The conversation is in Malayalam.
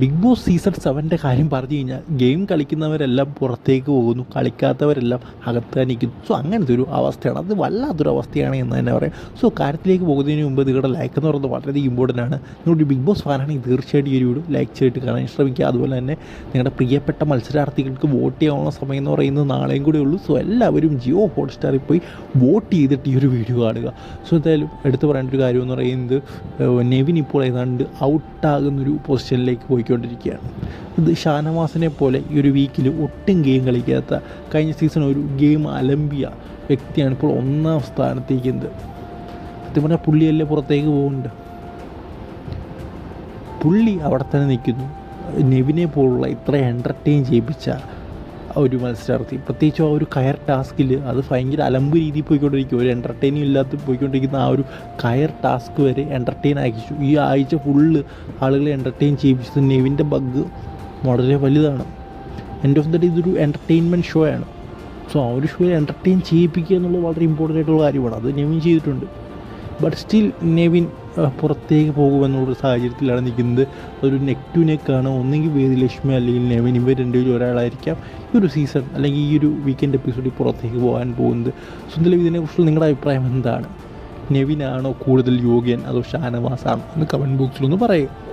ബിഗ് ബോസ് സീസൺ സെവന്റെ കാര്യം പറഞ്ഞു കഴിഞ്ഞാൽ ഗെയിം കളിക്കുന്നവരെല്ലാം പുറത്തേക്ക് പോകുന്നു കളിക്കാത്തവരെല്ലാം അകത്ത് നിൽക്കുന്നു സോ അങ്ങനത്തെ ഒരു അവസ്ഥയാണ്. അത് വല്ലാത്തൊരു അവസ്ഥയാണ് എന്ന് തന്നെ പറയാം. സോ കാര്യത്തിലേക്ക് പോകുന്നതിന് മുമ്പ് നിങ്ങളുടെ ലൈക്ക് എന്ന് പറയുന്നത് വളരെയധികം ഇമ്പോർട്ടന്റ് ആണ്. നിങ്ങളുടെ ബിഗ് ബോസ് ഫാനാണെങ്കിൽ തീർച്ചയായിട്ടും ഈ ഒരു വീഡിയോ ലൈക്ക് ചെയ്തിട്ട് കാണാൻ ശ്രമിക്കുക. അതുപോലെ തന്നെ നിങ്ങളുടെ പ്രിയപ്പെട്ട മത്സരാർത്ഥികൾക്ക് വോട്ട് ചെയ്യാനുള്ള സമയം എന്ന് പറയുന്നത് നാളെയും കൂടെ ഉള്ളൂ. സോ എല്ലാവരും ജിയോ ഹോട്ട്സ്റ്റാറിൽ പോയി വോട്ട് ചെയ്തിട്ട് ഈ ഒരു വീഡിയോ കാണുക. സോ എന്തായാലും എടുത്തു പറയേണ്ട ഒരു കാര്യം എന്ന് പറയുന്നത് നെവിൻ ഇപ്പോൾ ഏതാണ്ട് ഔട്ടാകുന്നൊരു പൊസിഷനിലേക്ക് പോയിക്കൊണ്ടിരിക്കുകയാണ് ഇത് ഷാനവാസിനെ പോലെ ഈ ഒരു വീക്കിൽ ഒട്ടും ഗെയിം കളിക്കാത്ത കഴിഞ്ഞ സീസൺ ഒരു ഗെയിം അലമ്പിയ വ്യക്തിയാണ് ഇപ്പോൾ ഒന്നാം സ്ഥാനത്തേക്കുന്നത് സത്യം പറഞ്ഞാൽ പുള്ളിയല്ലേ പുറത്തേക്ക് പോകുന്നുണ്ട് പുള്ളി അവിടെ തന്നെ നിൽക്കുന്നു. നെവിനെ പോലുള്ള ഇത്ര എന്റർടൈൻ ചെയ്യിപ്പിച്ച ഒരു മത്സരാർത്ഥി. പ്രത്യേകിച്ചും ആ ഒരു കയർ ടാസ്കിൽ അത് ഭയങ്കര അലമ്പ് രീതിയിൽ പോയിക്കൊണ്ടിരിക്കും. ഒരു എന്റർടൈനിങ് ഇല്ലാത്ത പോയിക്കൊണ്ടിരിക്കുന്ന ആ ഒരു കയർ ടാസ്ക് വരെ എന്റർടൈൻ ആക്കിച്ചു ഈ ആഴ്ച ഫുള്ള് ആളുകളെ എന്റർടൈൻ ചെയ്യിപ്പിച്ചത് നെവിന്റെ ബഗ് വളരെ വലുതാണ്. എൻഡ് ഓഫ് ദ ഡേ ഇതൊരു എന്റർടൈൻമെന്റ് ഷോ ആണ്. സോ ആ ഒരു ഷോയിൽ എന്റർടൈൻ ചെയ്യിപ്പിക്കുക എന്നുള്ളത് വളരെ ഇമ്പോർട്ടന്റ് ആയിട്ടുള്ള കാര്യമാണ്. അത് നെവിൻ ചെയ്തിട്ടുണ്ട്. ബട്ട് സ്റ്റിൽ നെവിൻ പുറത്തേക്ക് പോകുമെന്നുള്ളൊരു സാഹചര്യത്തിലാണ് നിൽക്കുന്നത്. ഒരു നെക്ക് ടു നെക്കാണ് ഒന്നെങ്കിൽ വേദലക്ഷ്മി അല്ലെങ്കിൽ നെവിൻ ഇവർ രണ്ടുപേരും ഒരാളായിരിക്കാം. ഈ ഒരു സീസൺ അല്ലെങ്കിൽ ഈ ഒരു വീക്കെൻഡ് എപ്പിസോഡിൽ പുറത്തേക്ക് പോകാൻ പോകുന്നത്. സോ എന്തായാലും ഇതിനെക്കുറിച്ചുള്ള നിങ്ങളുടെ അഭിപ്രായം എന്താണ്? നെവിനാണോ കൂടുതൽ യോഗ്യൻ? അതോ ഷാനവാസാണോ? എന്ന് കമന്റ് ബോക്സിലൊന്ന് പറയുക